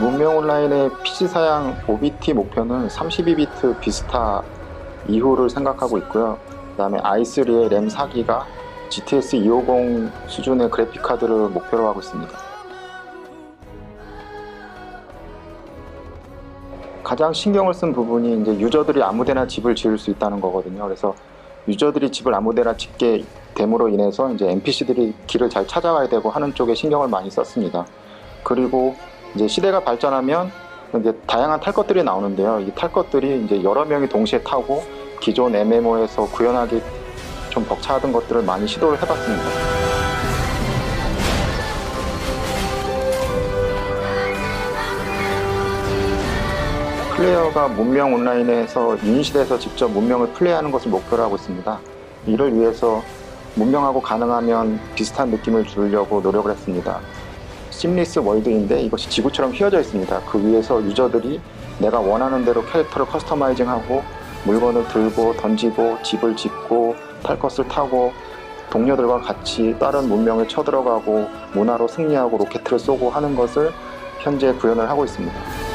문명 온라인의 PC 사양 OBT 목표는 32비트 비스타 이후를 생각하고 있고요. 그 다음에 i3의 램 4기가 GTS 250 수준의 그래픽 카드를 목표로 하고 있습니다. 가장 신경을 쓴 부분이 이제 유저들이 아무데나 집을 지을 수 있다는 거거든요. 그래서 유저들이 집을 아무데나 짓게 됨으로 인해서 이제 NPC들이 길을 잘 찾아가야 되고 하는 쪽에 신경을 많이 썼습니다. 그리고 이제 시대가 발전하면 이제 다양한 탈 것들이 나오는데요. 이 탈 것들이 이제 여러 명이 동시에 타고 기존 MMO에서 구현하기 좀 벅차던 것들을 많이 시도를 해봤습니다. 플레이어가 문명 온라인에서 유닛에서 직접 문명을 플레이하는 것을 목표로 하고 있습니다. 이를 위해서 문명하고 가능하면 비슷한 느낌을 주려고 노력을 했습니다. 심리스 월드인데 이것이 지구처럼 휘어져 있습니다. 그 위에서 유저들이 내가 원하는 대로 캐릭터를 커스터마이징하고 물건을 들고 던지고 집을 짓고 탈 것을 타고 동료들과 같이 다른 문명에 쳐들어가고 문화로 승리하고 로켓을 쏘고 하는 것을 현재 구현을 하고 있습니다.